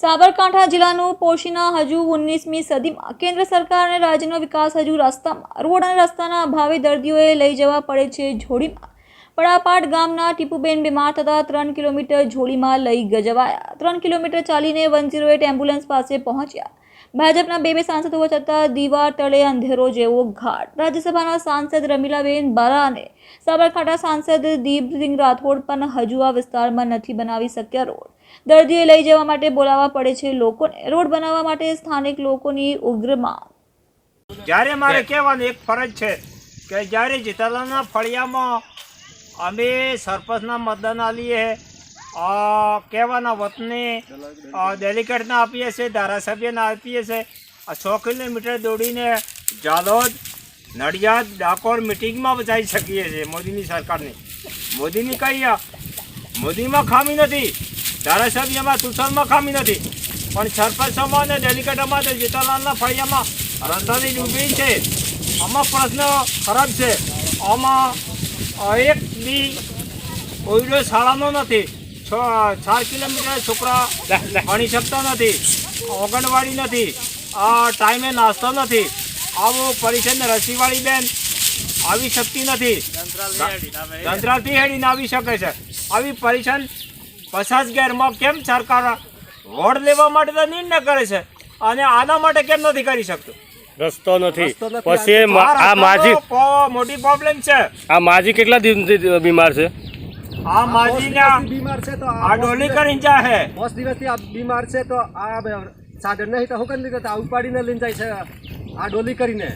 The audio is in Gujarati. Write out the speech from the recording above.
સાબરકાંઠા જિલ્લાનું પોશીના હજુ ઓગણીસમી સદીમાં કેન્દ્ર સરકાર અને રાજ્યનો વિકાસ હજુ રસ્તામાં, રોડ અને રસ્તાના અભાવે દર્દીઓએ લઈ જવા પડે છે જોડીમાં પડાપાટ ગામના ટીપુબેન બીમાર થતાં ત્રણ કિલોમીટર જોડીમાં લઈ ગજવાયા. ત્રણ કિલોમીટર ચાલીને વન ઝીરો એટ એમ્બ્યુલન્સ પાસે પહોંચ્યા. ભાજપના બે બે સાંસદ હોવા છતાં દીવા તળે અંધેરો જેવો ઘાટ. રાજ્યસભાના સાંસદ રમીલાબેન બારા અને સાબરકાંઠા સાંસદ દીપસિંહ રાઠોડ પણ હજુ આ વિસ્તારમાં નથી બનાવી શક્યા રોડ. દર્દીએ લઈ જવા માટે બોલાવવા પડે છે લોકોને. રોડ બનાવવા માટે સ્થાનિક લોકોની ઉગ્ર માંગ. જ્યારે મારે કહેવાનું એક ફરજ છે કે જ્યારે જીતાલાના ફળિયામાં અમે સરપંચના મતદાન આલીએ કહેવાના વતને ડેલિકેટના આપીએ છીએ, ધારાસભ્યના આપીએ છીએ સો કિલોમીટર દોડીને જાલોદ, નડિયાદ, ડાકોર મિટિંગમાં જઈ શકીએ છીએ મોદીની સરકારની. મોદીની કઈ મોદીમાં ખામી નથી. ધારાસભ્યમાં તુષારમાં ખામી નથી. પણ સરપંચમાં અને ડેલિકેટોમાં તે જેઠાલાલના ફળિયામાં રસ્તાની ડૂબી છે. આમાં પ્રશ્ન ખરાબ છે. આમાં એક બી ઓઈડો શાળાનો નથી. છ ચાર કિલોમીટર છોકરા ભણી શકતા નથી. આંગણવાડી નથી. આ ટાઈમે નાસ્તો નથી. આવો પરિષદ રસીવાળી બેન આવી શકતી નથી. ધંધરાથી હેડીને આવી શકે છે. આવી પરિષદ પચાસ ગેરમાં કેમ સરકાર વોટ લેવા માટે તો નિર્ણય કરે છે? અને આના માટે કેમ નથી કરી શકતું? રસ્તો નથી. પછી આ માજી મોટી પ્રોબ્લેમ છે. આ માજી કેટલા દિવસથી બીમાર છે? આ માજીના બીમાર છે તો આ ડોલી કરીને જા હે. દસ દિવસથી આ બીમાર છે તો આ સાધન નહીં તો હું કરી લીધું આ ઉપાડીને લઈને જાય છે આ ડોલી કરીને.